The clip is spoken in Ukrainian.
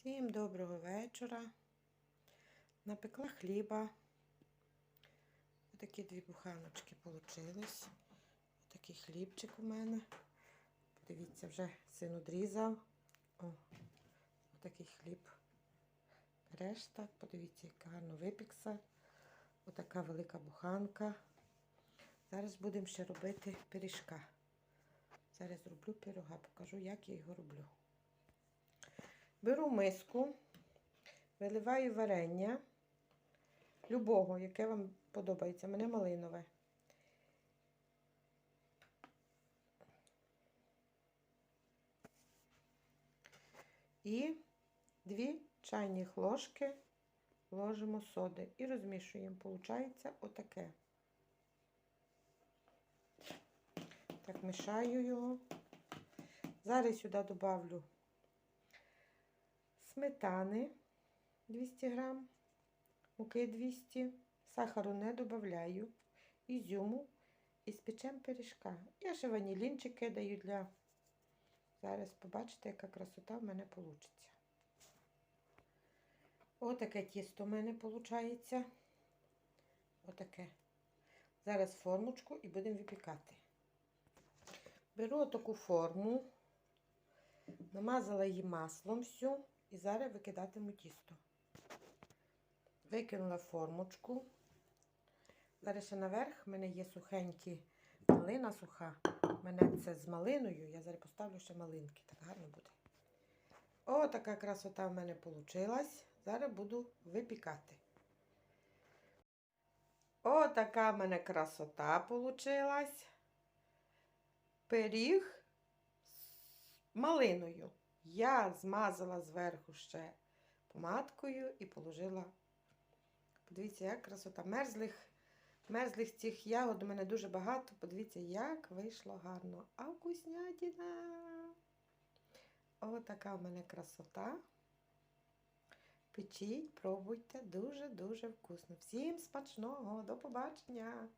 Всім доброго вечора. Напекла хліба. Отакі дві буханочки получились. Отакий хлібчик у мене. Подивіться, вже син одрізав. О, отакий хліб. Береш так, подивіться, як гарно випікся. Отака велика буханка. Зараз будемо ще робити пиріжка. Зараз роблю пирога, покажу, як я його роблю. Беру миску, виливаю варення любого, яке вам подобається. Мене малинове. І дві чайних ложки ложимо соди і розмішуємо. Получається отаке. Так, мішаю його. Зараз сюди добавлю сметани 200 грам, муки 200, сахару не додаю, ізюму і спечем пиріжка. Я ще ванілінчик кидаю для. Зараз побачите, яка красота в мене вийде. Отаке тісто в мене виходить. Отаке. Зараз формочку і будемо випікати. Беру таку форму, намазала її маслом всю і зараз викидатиму тісто. Викинула формочку. Зараз ще наверх в мене є сухенькі малина суха. У мене це з малиною. Я зараз поставлю ще малинки. Так гарно буде. О, така красота в мене вийшла. Зараз буду випікати. О, така в мене красота вийшла. Пиріг з малиною. Я змазала зверху ще помадкою і положила. Подивіться, як красота. Мерзлих, мерзлих цих ягод у мене дуже багато. Подивіться, як вийшло гарно. А вкуснятіна. О, така в мене красота. Печіть, пробуйте, дуже-дуже вкусно. Всім смачного, до побачення!